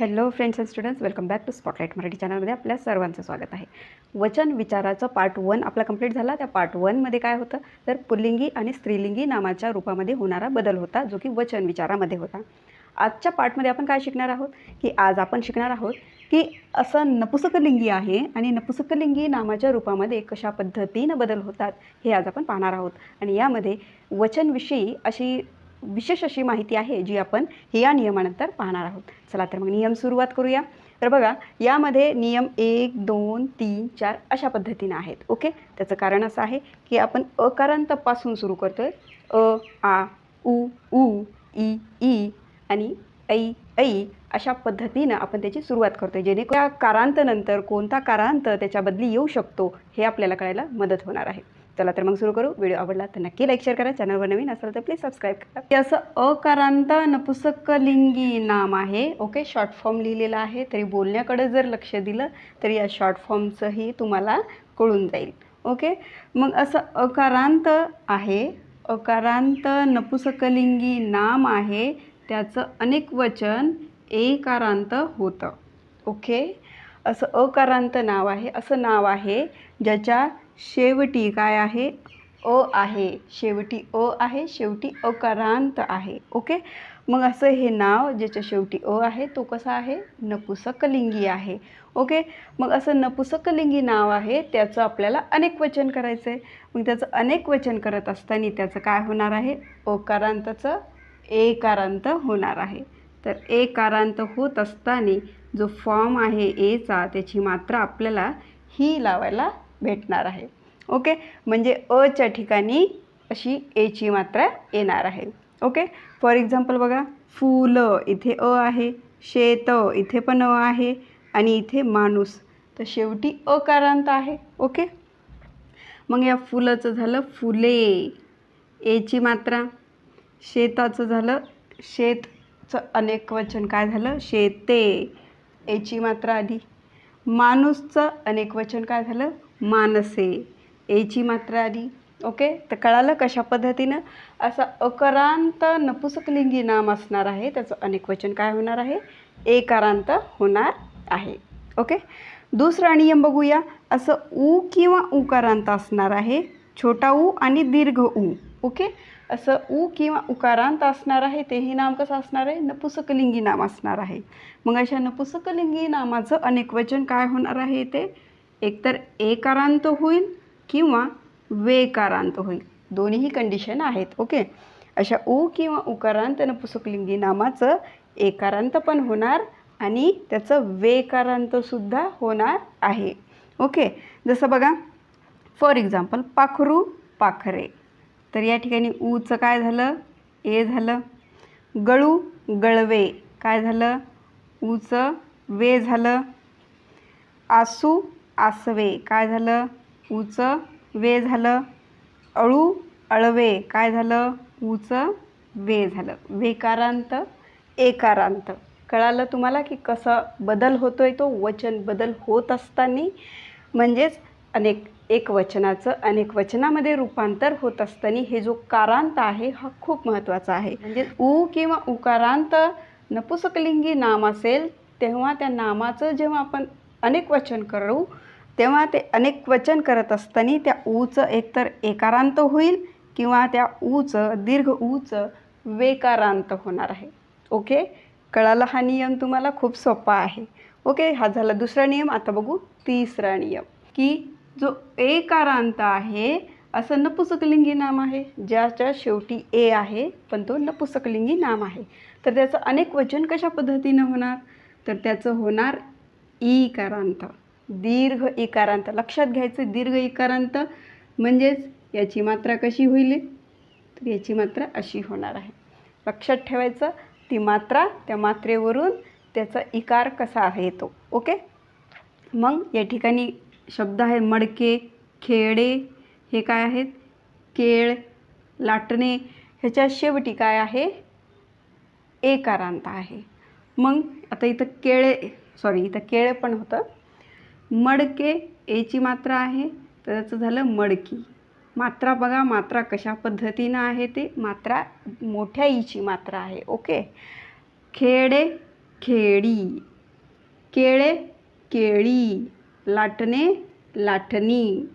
Hello friends and students welcome back to Spotlight Marathi चॅनलमध्ये आपल्या सर्वांचं स्वागत आहे. वचन विचाराचं पार्ट वन आपला कंप्लीट झाला. त्या पार्ट वनमध्ये काय होतं? तर पुल्लिंगी आणि स्त्रीलिंगी नामाच्या रूपामध्ये होणारा बदल होता जो की वचन विचारामध्ये होता. आजच्या पार्टमध्ये आपण काय शिकणार आहोत? की आज आपण शिकणार आहोत की असं नपुसकलिंगी आहे आणि नपुसकलिंगी नामाच्या रूपामध्ये कशा पद्धतीनं बदल होतात हे आज आपण पाहणार आहोत. आणि यामध्ये वचनविषयी अशी विशेष अशी माहिती आहे जी आपण या नियमानंतर पाहणार आहोत. चला तर मग नियम सुरुवात करूया. तर बघा यामध्ये नियम एक दोन तीन चार अशा पद्धतीनं आहेत. ओके? त्याचं कारण असं आहे की आपण अकारांतपासून सुरू करतो आहे अ आ उ उ ई ई आणि ऐ ऐ अशा पद्धतीनं आपण त्याची सुरुवात करतो आहे जेणेकरून कारांतनंतर कोणता कारांत त्याच्या बदली येऊ शकतो हे आपल्याला कळायला मदत होणार आहे. चला तर मग सुरू करू. व्हिडिओ आवडला तर नक्की लाईक शेअर करा. चॅनलवर नवीन असेल तर प्लीज सबस्क्राईब करा. हे असं अकारांत नपुसकलिंगी नाम आहे. ओके शॉर्ट फॉर्म लिहिलेला आहे. तरी बोलण्याकडे जर लक्ष दिलं तर या शॉर्ट फॉर्मचंही तुम्हाला कळून जाईल. ओके मग असं अकारांत आहे. अकारांत नपुसकलिंगी नाम आहे. त्याचं अनेक वचन एकारांत होतं. ओके असं अकारांत नाव आहे. असं नाव आहे ज्याच्या शेवटी काय आहे? अ आहे. शेवटी अ आहे शेवटी अकारांत आहे. ओके? मग असं हे नाव ज्याच्या शेवटी अ आहे तो कसा आहे? नपुसकलिंगी आहे. ओके? मग असं नपुसकलिंगी नाव आहे त्याचं आपल्याला अनेक वचन करायचं आहे मग त्याचं अनेक वचन करत असताना त्याचं काय होणार आहे? ओकारांताचं एकारांत होणार आहे. तर एकारांत होत असताना जो फॉर्म आहे एचा त्याची मात्रा आपल्याला ही लावायला भेटणार आहे. ओके म्हणजे अच्या ठिकाणी अशी एची मात्रा येणार आहे. ओके फॉर एक्झाम्पल बघा फुलं इथे अ आहे शेत इथे पण अ आहे आणि इथे माणूस. तर शेवटी अकारांत आहे. ओके मग या फुलाचं झालं फुले. एची मात्रा. शेताचं झालं शेतचं अनेक वचन. काय झालं? शेते. एची मात्रा आली माणूसचं अनेक वचन. काय झालं? मानसे एची मात्रा आली ओके? तर कळालं कशा पद्धतीनं? असं अकरांत नपुसकलिंगी नाम असणार आहे. त्याचं अनेक वचन काय होणार आहे? एकारांत होणार आहे. ओके? दुसरा नियम बघूया. असं ऊ किंवा उकारांत असणार आहे. छोटा ऊ आणि दीर्घ ऊ ओके? असं ऊ किंवा उकारांत असणार आहे. तेही नाम कसं असणार आहे? नपुसकलिंगी नाम असणार आहे. मग अशा नपुसकलिंगी नामाचं अनेक वचन काय होणार आहे ते एकतर एकारांत होईल किंवा वेकारांत होईल. दोन्हीही कंडिशन आहेत ओके अशा ऊ किंवा उकारांत नपुसकलिंगी नामाचं एकारांत पण होणार आणि त्याचं वेकारांतसुद्धा होणार आहे ओके जसं बघा फॉर एक्झाम्पल पाखरू पाखरे. तर या ठिकाणी ऊचं काय झालं? ए झालं. गळू गळवे. काय झालं? ऊचं वे झालं. आसू आसवे. काय झालं? ऊचं वे झालं. अळू अळवे. काय झालं? ऊचं वे झालं. वेकारांत एकारांत. कळालं तुम्हाला की कसं बदल होतो आहे तो? वचन बदल होत असताना म्हणजेच अनेक एक वचनाचं अनेक वचनामध्ये रूपांतर होत असताना हे जो कारांत आहे हा खूप महत्त्वाचा आहे. म्हणजे ऊ किंवा उकारांत नपुसकलिंगी नाम असेल तेव्हा त्या नामाचं जेव्हा आपण अनेक वचन करू तेव्हा ते अनेक वचन करत असताना त्या ऊचं एकतर एकारांत होईल किंवा त्या ऊचं दीर्घ ऊचं वेकारांत होणार आहे. ओके? कळाला हा नियम तुम्हाला? खूप सोपा आहे. ओके? हा झाला दुसरा नियम. आता बघू तिसरा नियम. की जो एकारांत आहे असं नपुसकलिंगी नाम आहे. ज्याच्या शेवटी ए आहे पण तो नपुसकलिंगी नाम आहे. तर त्याचं अनेक वचन कशा पद्धतीनं होणार? तर त्याचं होणार ईकारांत. दीर्घ इकारांत लक्षात घ्यायचं दीर्घ इकारांत म्हणजेच याची मात्रा कशी होईल? तर याची मात्रा अशी होणार आहे. लक्षात ठेवायचं ती मात्रा त्या मात्रेवरून त्याचा इकार कसा आहे येतो ओके? मग या ठिकाणी शब्द आहे मडके खेळे हे काय आहेत? केळ लाटणे ह्याच्या शेवटी काय आहे? एकारांत आहे. मग आता इथं केळे सॉरी इथं केळे पण होतं. मडके एची मात्रा आहे. तर त्याचं झालं मडकी. मात्रा बघा मात्रा कशा पद्धतीनं आहे ते. मात्रा मोठ्या ईची मात्रा आहे ओके? खेडे खेडी. केळे केळी. लाटणे लाटणी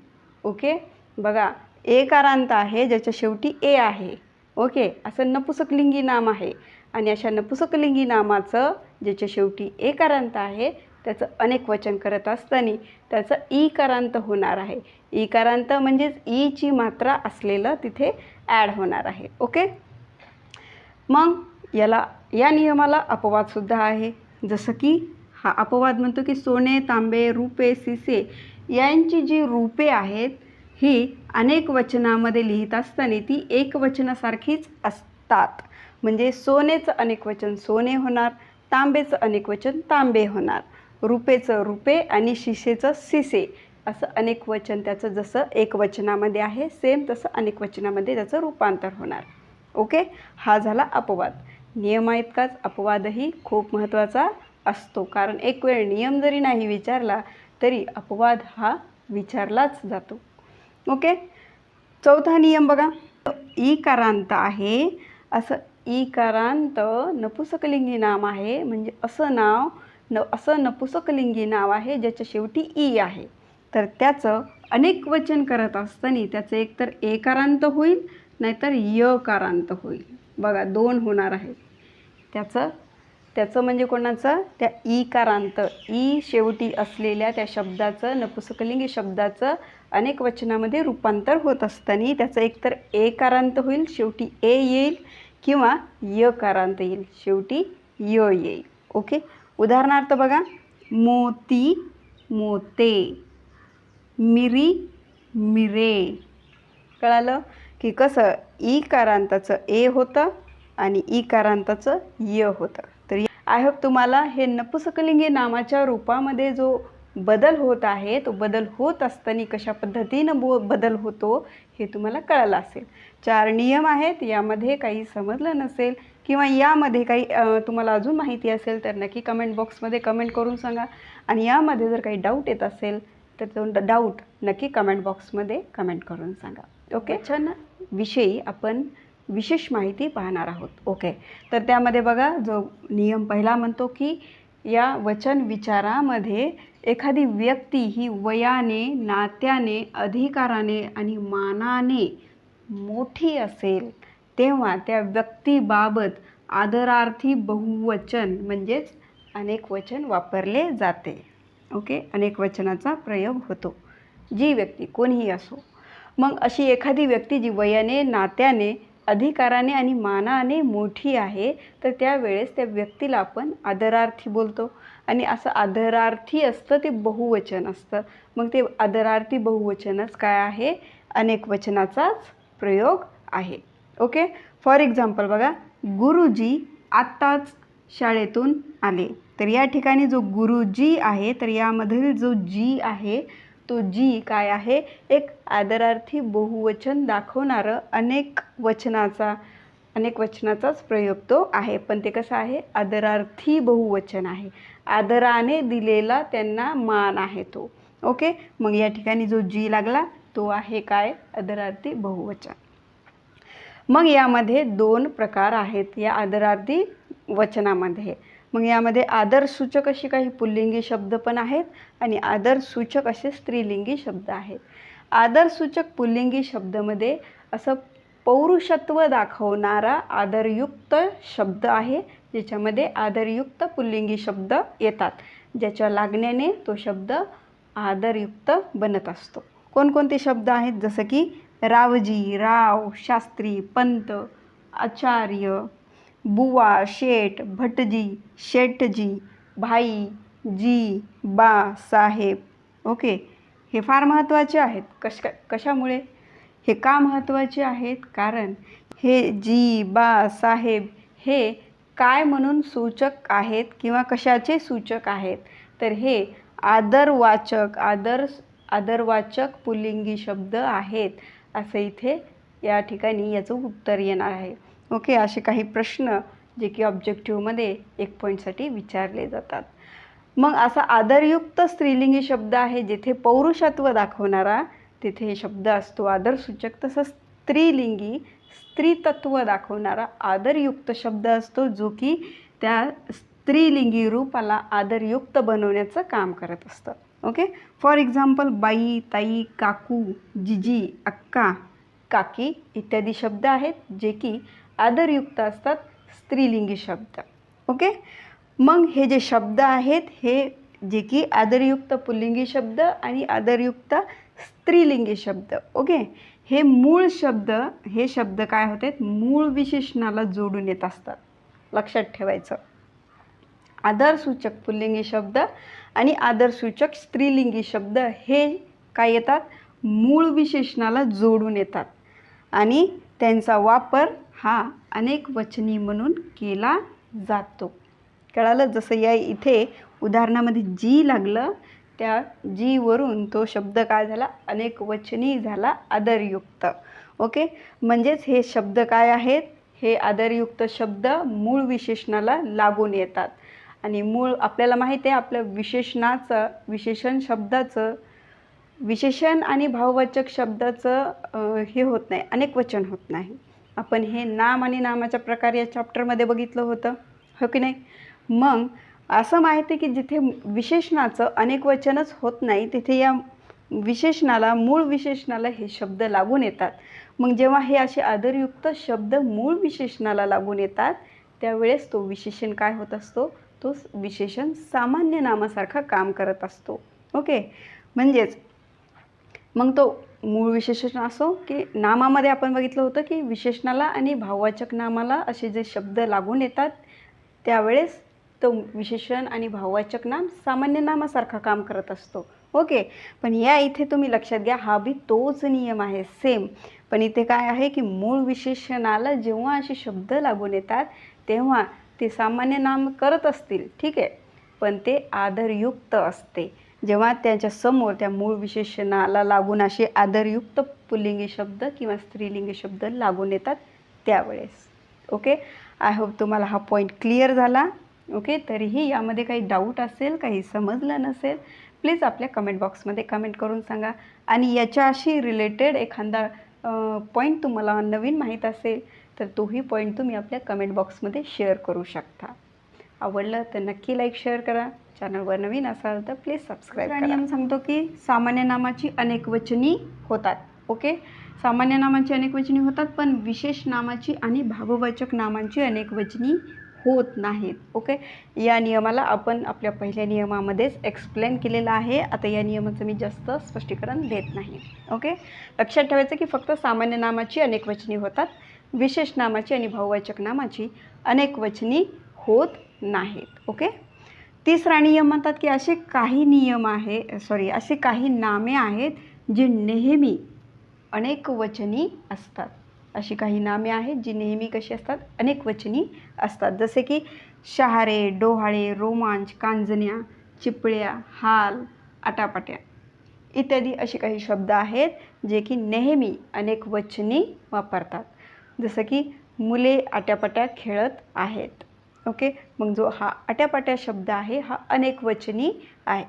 ओके? बघा एकारांत आहे ज्याच्या शेवटी ए आहे ओके? असं नपुसकलिंगी नाम आहे. आणि अशा नपुसकलिंगी नामाचं ज्याच्या शेवटी एकारांत आहे त्याचं अनेक वचन करत असताना त्याचं ईकारांत होणार आहे. ईकारांत म्हणजेच ईची मात्रा असलेलं तिथे ॲड होणार आहे. ओके मग याला या नियमाला अपवादसुद्धा आहे. जसं की हा अपवाद म्हणतो की सोने तांबे रुपे सिसे यांची जी रूपे आहेत ही अनेक वचनामध्ये लिहित असताना ती एक वचनासारखीच असतात. म्हणजे सोनेचं अनेक वचन सोने होणार तांबेचं अनेक वचन तांबे होणार. रुपेचं रुपे आणि शिसेचं सिसे. असं अनेक वचन त्याचं जसं एक वचनामध्ये आहे सेम तसं अनेक वचनामध्ये त्याचं रूपांतर होणार. ओके हा झाला अपवाद. नियमाइतकाच अपवादही खूप महत्त्वाचा असतो. कारण एक वेळ नियम जरी नाही विचारला तरी अपवाद हा विचारलाच जातो. ओके चौथा नियम बघा. ईकारांत आहे. असं ईकारांत नपुसकलिंगी नाम आहे. म्हणजे असं नाव न असं नपुसकलिंगी नाव आहे ज्याच्या शेवटी ई आहे. तर त्याचं अनेक वचन करत असताना त्याचं एकतर एकारांत होईल नाहीतर यकारांत होईल. बघा दोन होणार आहेत. त्याचं त्याचं म्हणजे कोणाचं? त्या ईकारांत. ई शेवटी असलेल्या त्या शब्दाचं नपुसकलिंगी शब्दाचं अनेक वचनामध्ये रूपांतर होत असताना त्याचं एकतर एकारांत होईल शेवटी ए येईल किंवा यकारांत येईल शेवटी य येईल. ओके? उदाहरणार्थ बघा मोती मोते मिरी मिरे. कळालं? की कसं? ई कारांताचं ए होतं आणि ई कारांताचं य होतं. तर आय होप तुम्हाला हे नपुसकलिंगी नामाच्या रूपामध्ये जो बदल होत आहे तो बदल होत असताना कशा पद्धतीनं बो बदल होतो हे तुम्हाला कळलं असेल. चार नियम आहेत यामध्ये काही समजलं नसेल किंवा यामध्ये काही तुम्हाला अजून माहिती असेल तर नक्की कमेंट बॉक्समध्ये कमेंट करून सांगा. आणि यामध्ये जर काही डाऊट येत असेल तर तो डाऊट नक्की कमेंट बॉक्समध्ये कमेंट करून सांगा. ओके छान विषयी आपण विशेष माहिती पाहणार आहोत. ओके तर त्यामध्ये बघा जो नियम पहिला म्हणतो की या वचन विचारामध्ये एखादी व्यक्ती ही वयाने नात्याने अधिकाराने आणि मानाने मोठी असेल तेव्हा त्या व्यक्तीबाबत आदरार्थी बहुवचन म्हणजेच अनेक वचन वापरले जाते. ओके? अनेक वचनाचा प्रयोग होतो. जी व्यक्ती कोणीही असो. मग अशी एखादी व्यक्ती जी वयाने नात्याने अधिकाराने आणि मानाने मोठी आहे तर त्यावेळेस त्या व्यक्तीला आपण आदरार्थी बोलतो. आणि असं आदरार्थी असतं ते बहुवचन असतं. मग ते आदरार्थी बहुवचनच काय आहे? अनेक वचनाचाच प्रयोग आहे. ओके? फॉर एक्झाम्पल बघा गुरुजी आत्ताच शाळेतून आले. तर या ठिकाणी जो गुरुजी आहे तर यामधील जो जी आहे तो जी काय आहे? एक आदरार्थी बहुवचन दाखवणारं अनेक वचनाचा अनेक वचनाचाच प्रयोग तो आहे. पण ते कसं आहे? आदरार्थी बहुवचन आहे. आदराने दिलेला त्यांना मान आहे तो. ओके? मग या ठिकाणी जो जी लागला तो आहे काय? आदरार्थी बहुवचन. मग यामध्ये दोन प्रकार आहेत या आदरार्थी वचनामध्ये. मग यामध्ये आदरसूचक अशी काही पुल्लिंगी शब्द पण आहेत आणि आदरसूचक असे स्त्रीलिंगी शब्द आहेत. आदरसूचक पुल्लिंगी शब्दमध्ये असं पौरुषत्व दाखवणारा आदरयुक्त शब्द आहे ज्याच्यामध्ये आदरयुक्त पुल्लिंगी शब्द येतात. ज्याच्या लागण्याने तो शब्द आदरयुक्त बनत असतो. कोणकोणते शब्द आहेत? जसं की रावजी राव शास्त्री पंत आचार्य बुवा शेठ भटजी शेठजी भाई जी बा साहेब. ओके हे फार महत्त्वाचे आहेत. कश कशामुळे? हे का महत्त्वाचे आहेत? कारण हे जी बा साहेब हे काय म्हणून सूचक आहेत किंवा कशाचे सूचक आहेत? तर हे आदरवाचक आदर आदरवाचक पुल्लिंगी शब्द आहेत असं इथे या ठिकाणी याचं उत्तर येणार आहे. ओके असे काही प्रश्न जे की ऑब्जेक्टिव्हमध्ये एक पॉईंटसाठी विचारले जातात. मग असा आदरयुक्त स्त्रीलिंगी शब्द आहे जिथे पौरुषत्व दाखवणारा तिथे हे शब्द असतो आदरसूचक. तसंच स्त्रीलिंगी स्त्रीतत्व दाखवणारा आदरयुक्त शब्द असतो जो की त्या स्त्रीलिंगी रूपाला आदरयुक्त बनवण्याचं काम करत असतं. ओके? फॉर एक्झाम्पल बाई ताई काकू जिजी अक्का काकी इत्यादी शब्द आहेत जे की आदरयुक्त असतात स्त्रीलिंगी शब्द. ओके मग हे जे शब्द आहेत हे जे की आदरयुक्त पुल्लिंगी शब्द आणि आदरयुक्त स्त्रीलिंगी शब्द. ओके हे मूळ शब्द हे शब्द काय होते? मूळ विशेषणाला जोडून येत असतात. लक्षात ठेवायचं. आदरसूचक पुल्लिंगी शब्द आणि आदरसूचक स्त्रीलिंगी शब्द हे काय येतात? मूळ विशेषणाला जोडून येतात. आणि त्यांचा वापर हा अनेक वचनी म्हणून केला जातो. कळालं? जसं या इथे उदाहरणामध्ये जी लागलं त्या जीवरून तो शब्द काय झाला? अनेक वचनी झाला आदरयुक्त. ओके? म्हणजेच हे शब्द काय आहेत? हे आदरयुक्त शब्द मूळ विशेषणाला लागून येतात. आणि मूळ आपल्याला माहीत आहे आपलं विशेषणाचं विशेषण शब्दाचं विशेषण आणि भाववाचक शब्दाचं हे होत नाही. अनेक वचन होत नाही. आपण हे नाम आणि नामाच्या प्रकार या चॅप्टरमध्ये बघितलं होतं. हो की नाही? मग असं माहिती आहे की जिथे विशेषणाचं अनेक वचनच होत नाही तिथे या विशेषणाला मूळ विशेषणाला हे शब्द लागून येतात. मग जेव्हा हे असे आदरयुक्त शब्द मूळ विशेषणाला लागून येतात त्यावेळेस तो विशेषण काय होत असतो? तो विशेषण सामान्य नामासारखा काम करत असतो. ओके? म्हणजेच मग तो मूळ विशेषण असो की नामामध्ये आपण बघितलं होतं की विशेषणाला आणि भाववाचक नामाला असे जे शब्द लागून येतात त्यावेळेस तो विशेषण आणि भाववाचक नाम सामान्य नामासारखा काम करत असतो. ओके? पण या इथे तुम्ही लक्षात घ्या हा बी तोच नियम आहे सेम पण इथे काय आहे की मूळ विशेषणाला जेव्हा असे शब्द लागून येतात तेव्हा ते सामान्य नाम करत असतील ठीक आहे? पण ते आदरयुक्त असते. जेव्हा त्याच्यासमोर त्या मूळ विशेषणाला लागून असे आदरयुक्त पुल्लिंगी शब्द किंवा स्त्रीलिंगी शब्द लागून येतात त्यावेळेस. ओके आय होप तुम्हाला हा पॉईंट क्लिअर झाला. ओके तरीही यामध्ये काही डाऊट असेल काही समजलं नसेल प्लीज आपल्या कमेंट बॉक्समध्ये कमेंट करून सांगा. आणि याच्याशी रिलेटेड एखादा पॉईंट तुम्हाला नवीन माहीत असेल तर तोही पॉईंट तुम्ही आपल्या कमेंट बॉक्समध्ये शेअर करू शकता. आवडलं तर नक्की लाईक शेअर करा. चॅनलवर नवीन असाल तर प्लीज सबस्क्राईब करा. नियम सांगतो की सामान्य नामाची अनेक वचनी होतात ओके सामान्य नामाची अनेक वचनी होतात पण विशेष नामाची आणि भाववाचक नामांची अनेक वचनी होत नाहीत ओके या नियमाला आपण आपल्या पहिल्या नियमामध्येच एक्सप्लेन केलेलं आहे. आता या नियमाचं मी जास्त स्पष्टीकरण देत नाही ओके लक्षात ठेवायचं की फक्त सामान्य नामाची अनेक वचनी होतात विशेष नामाची आणि भाववाचक नामाची अनेक वचनी होत नाहीत ओके तिसरा नियम म्हणतात की असे काही नियम आहे सॉरी असे काही नामे आहेत जी नेहमी अनेक वचनी असतात. अशी काही नामे आहेत जी नेहमी कशी असतात? अनेक वचनी असतात. जसे की शहारे डोहाळे रोमांच कांजण्या चिपळ्या हाल आटापाट्या इत्यादी असे काही शब्द आहेत जे की नेहमी अनेक वचनी वापरतात. जसं की मुले आट्यापाट्या खेळत आहेत. ओके मग जो हा आट्यापाट्या शब्द आहे हा अनेक वचनी आहे.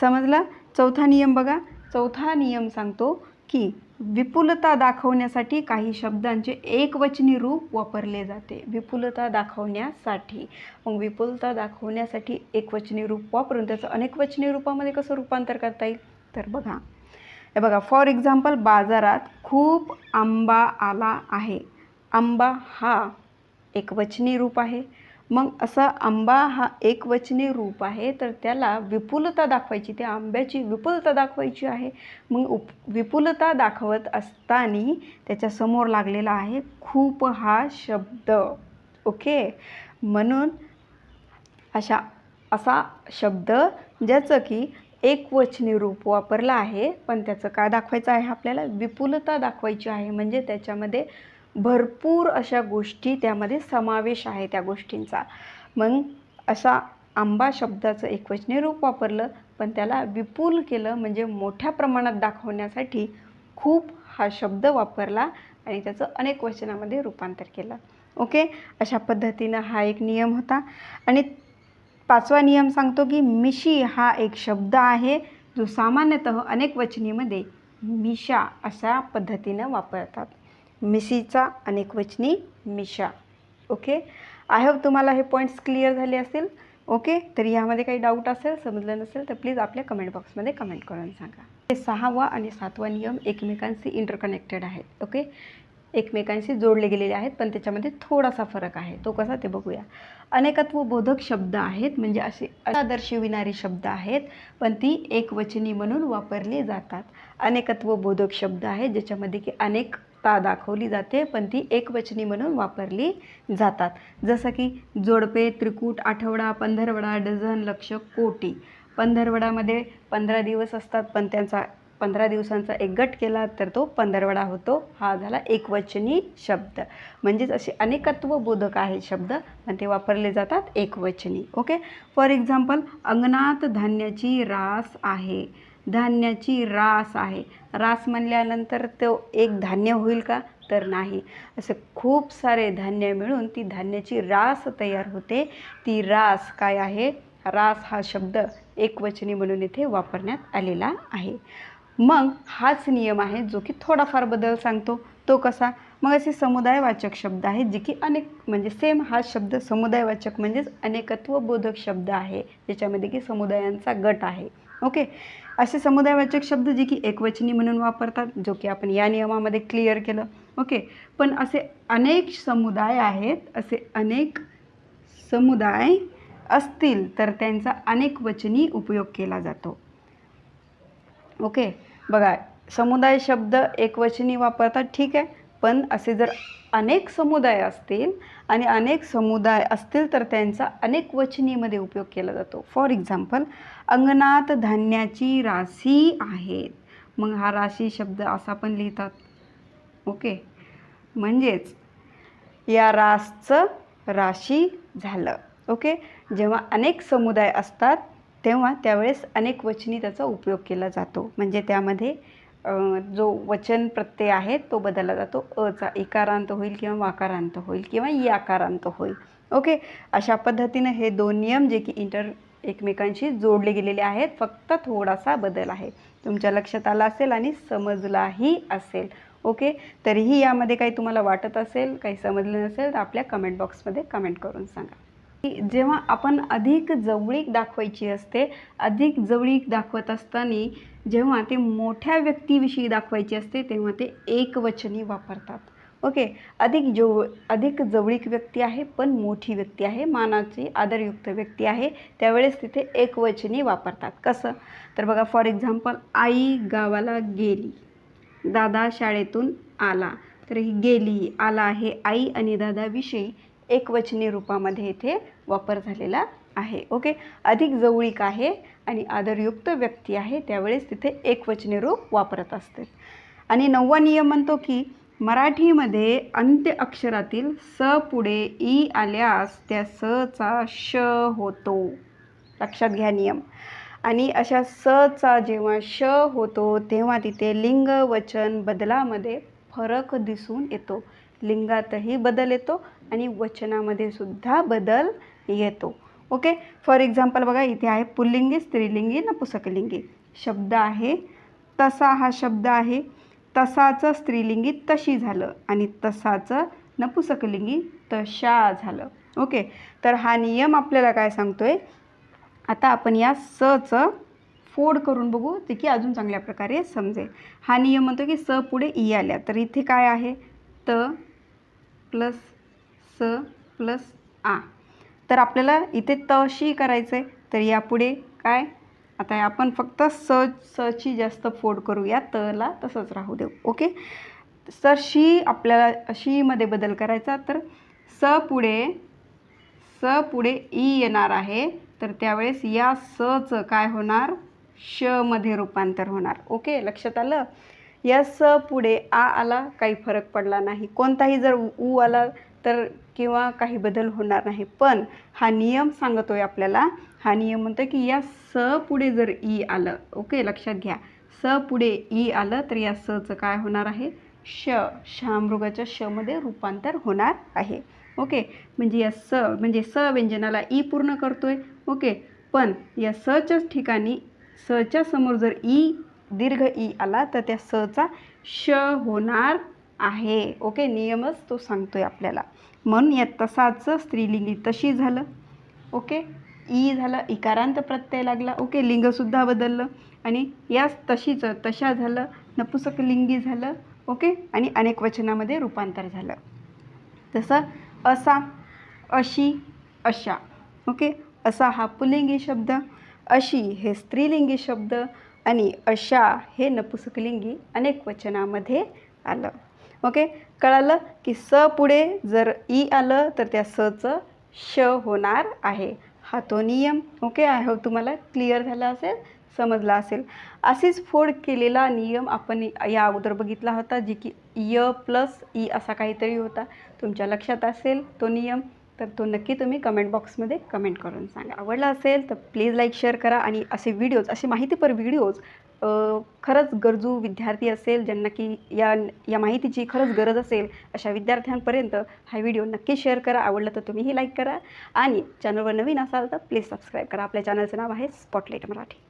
समजला? चौथा नियम बघा. चौथा नियम सांगतो की विपुलता दाखवण्यासाठी काही शब्दांचे एकवचनी रूप वापरले जाते. विपुलता दाखवण्यासाठी. मग विपुलता दाखवण्यासाठी एकवचनी रूप वापरून त्याचं अनेकवचनी रूपामध्ये कसं रूपांतर करता येईल? तर बघा. हे बघा फॉर एक्झाम्पल बाजारात खूप आंबा आला आहे. आंबा हा एकवचनी रूप आहे. मग असा आंबा हा एकवचनी रूप आहे तर त्याला विपुलता दाखवायची त्या आंब्याची विपुलता दाखवायची आहे. मग उप विपुलता दाखवत असताना त्याच्यासमोर लागलेला आहे खूप हा शब्द. ओके? म्हणून अशा असा शब्द ज्याचं की एकवचनी रूप वापरलं आहे पण त्याचं काय दाखवायचं आहे आपल्याला? विपुलता दाखवायची आहे. म्हणजे त्याच्यामध्ये भरपूर अशा गोष्टी त्यामध्ये समावेश आहे त्या गोष्टींचा. मग असा आंबा शब्दाचं एकवचने रूप वापरलं पण त्याला विपुल केलं म्हणजे मोठ्या प्रमाणात दाखवण्यासाठी खूप हा शब्द वापरला आणि त्याचं अनेक वचनामध्ये रूपांतर केलं. ओके? अशा पद्धतीनं हा एक नियम होता. आणि पाचवा नियम सांगतो की मिशी हा एक शब्द आहे जो सामान्यतः अनेक वचनीमध्ये मिशा अशा पद्धतीनं वापरतात. मिशीचा अनेक वचनी मिशा. ओके? आय होप तुम्हाला हे पॉईंट्स क्लिअर झाले असतील ओके? तर यामध्ये काही डाऊट असेल समजलं नसेल तर प्लीज आपल्या कमेंट बॉक्समध्ये कमेंट करून सांगा. हे सहावा आणि सातवा नियम एकमेकांशी इंटरकनेक्टेड आहेत. ओके? एकमेकांशी जोडले गेलेले आहेत पण त्याच्यामध्ये थोडासा फरक आहे. तो कसा ते बघूया. अनेकत्व बोधक शब्द आहेत म्हणजे असे दर्शविणारे शब्द आहेत पण ती एकवचनी म्हणून वापरली जातात. अनेकत्व बोधक शब्द आहेत ज्याच्यामध्ये की अनेक अनेकता दाखवली जाते पण ती एकवचनी म्हणून वापरली जातात. जसं की जोडपे त्रिकूट आठवडा पंधरवडा डझन लक्ष कोटी. पंधरवडामध्ये पंधरा दिवस असतात पण त्यांचा पंधरा दिवसांचा एक गट केला तर तो पंधरवडा होतो. हा झाला एकवचनी शब्द. म्हणजेच असे अनेकत्व बोधक आहेत शब्द पण ते वापरले जातात एकवचनी. ओके? फॉर एक्झाम्पल अंगणात धान्याची रास आहे. धान्याची रास आहे. रास म्हणल्यानंतर तो एक धान्य होईल का? तर नाही. असे खूप सारे धान्य मिळून ती धान्याची रास तयार होते. ती रास काय आहे? रास हा शब्द एकवचनी म्हणून इथे वापरण्यात आलेला आहे. मग हाच नियम आहे जो की थोडाफार बदल सांगतो. तो कसा? मग असे समुदायवाचक शब्द आहेत जे की अनेक म्हणजे सेम हा शब्द समुदायवाचक म्हणजेच अनेकत्वबोधक शब्द आहे. ज्याच्यामध्ये की समुदायांचा गट आहे. ओके असे समुदायवाचक शब्द जे की एकवचनी म्हणून वापरतात जो की आपण या नियमामध्ये क्लिअर केलं. ओके पण असे अनेक समुदाय आहेत असे अनेक समुदाय असतील तर त्यांचा अनेक वचनी उपयोग केला जातो. ओके बघा समुदाय शब्द एकवचनी वापरतात ठीक आहे? पण असे जर अनेक समुदाय असतील आणि अनेक समुदाय असतील तर त्यांचा अनेक वचनीमध्ये उपयोग केला जातो. फॉर एक्झाम्पल अंगणात धान्याची राशी आहेत. मग हा राशी शब्द असा पण लिहितात. ओके? म्हणजेच या रासचं राशी झालं. ओके? जेव्हा अनेक समुदाय असतात तेव्हा त्यावेळेस अनेक वचनी त्याचा उपयोग केला जातो. म्हणजे त्यामध्ये जो वचन प्रत्यय आहे तो बदलला जातो. अचा इकारांत होईल किंवा वाकारांत होईल किंवा याकारांत होईल. ओके? अशा पद्धतीनं हे दोन नियम जे की इंटर एकमेकांशी जोडले गेलेले आहेत फक्त थोडासा बदल आहे. तुमच्या लक्षात आला असेल आणि समजलाही असेल. ओके? तरीही यामध्ये काही तुम्हाला वाटत असेल काही समजलं नसेल तर आपल्या कमेंट बॉक्समध्ये कमेंट करून सांगा. जेव्हा आपण अधिक जवळीक दाखवायची असते अधिक जवळीक दाखवत असताना जेव्हा ते मोठ्या व्यक्तीविषयी दाखवायची असते तेव्हा ते एकवचनी वापरतात. ओके? अधिक जव अधिक जवळीक व्यक्ती आहे पण मोठी व्यक्ती आहे मानाची आदरयुक्त व्यक्ती आहे त्यावेळेस तिथे एकवचनी वापरतात. कसं? तर बघा फॉर एक्झाम्पल आई गावाला गेली. दादा शाळेतून आला. तर ही गेली आला हे आई आणि दादाविषयी एकवचनी रूपामध्ये इथे वापर झालेला आहे ओके? अधिक जवळीक आहे आणि आदरयुक्त व्यक्ती आहे त्यावेळेस तिथे एकवचने रूप वापरत असते. आणि नववा नियम म्हणतो की मराठीमध्ये अंत्य अक्षरातील स पुढे ई आल्यास त्या सचा श होतो. लक्षात घ्या नियम. आणि अशा सचा जेव्हा श होतो तेव्हा तिथे लिंग वचन बदलामध्ये फरक दिसून येतो. लिंगातही बदल येतो आणि वचनामध्ये सुद्धा बदल येतो. ओके? फॉर एक्झाम्पल बघा इथे आहे पुल्लिंगी स्त्रीलिंगी नपुसकलिंगी. शब्द आहे तसा हा शब्द आहे तसाचं स्त्रीलिंगी तशी झालं आणि तसाचं नपुसकलिंगी तशा झालं. ओके? तर हा नियम आपल्याला काय सांगतो आहे आता आपण या सचं फोड करून बघू ते की अजून चांगल्या प्रकारे समजेल हा नियम म्हणतो की स पुढे ई आल्या. तर इथे काय आहे? त प्लस स प्लस आ. तर आपल्याला इथे तशी करायचं आहे तर यापुढे काय? आता आपण फक्त स सची जास्त फोड करूया. तला तसंच राहू देऊ. ओके? सर शी आपल्याला शीमध्ये बदल करायचा. तर स पुढे स पुढे ई येणार आहे. तर त्यावेळेस या सचं काय होणार? शमध्ये रूपांतर होणार. ओके? लक्षात आलं? या स पुढे आ आला काही फरक पडला नाही. कोणताही जर उ आला तर किंवा काही बदल होणार नाही. पण हा नियम सांगतोय आपल्याला. हा नियम म्हणतो की या स पुढे जर ई आलं ओके लक्षात घ्या. स पुढे ई आलं तर या सचं काय होणार आहे? श शहामृगाच्या शमध्ये रूपांतर होणार आहे. ओके म्हणजे या स म्हणजे स व्यंजनाला ई पूर्ण करतोय. ओके पण या सच्याच ठिकाणी सच्या समोर जर ई दीर्घ ई आला तर त्या सचा श होणार आहे. ओके? नियमच तो सांगतो आहे आपल्याला. म्हणून या तसाच स्त्रीलिंगी. तशी झालं. ओके? ई झालं. इकारांत प्रत्यय लागला. ओके? लिंगसुद्धा बदललं. आणि याच तशीच तशा झालं. नपुसकलिंगी झालं. ओके? आणि अनेक वचनामध्ये रूपांतर झालं. तसं असा अशी अशा. ओके? असा हा पुलिंगी शब्द. अशी हे स्त्रीलिंगी शब्द. आणि अशा हे नपुसकलिंगी अनेक वचनामध्ये आलं. ओके? कळालं की स पुढे जर ई आलं तर त्या सचं श होणार आहे. हा तो नियम ओके? आय होप तुम्हाला क्लिअर झाला असेल समजला असेल. असेच फोड केलेला नियम आपण या अगोदर बघितला होता जी की य प्लस ई e असा काहीतरी होता. तुमच्या लक्षात असेल तो नियम तर तो नक्की तुम्ही कमेंट बॉक्समध्ये कमेंट करून सांगा. आवडला असेल तर प्लीज लाईक शेअर करा आणि असे व्हिडिओज असे माहितीपर व्हिडिओज खरंच गरजू विद्यार्थी असेल ज्यांना की या या माहितीची खरंच गरज असेल अशा विद्यार्थ्यांपर्यंत हा व्हिडिओ नक्की शेअर करा. आवडला तर तुम्हीही लाईक करा. आणि चॅनलवर नवीन असाल तर प्लीज सबस्क्राईब करा. आपल्या चॅनलचं नाव आहे स्पॉटलाईट मराठी.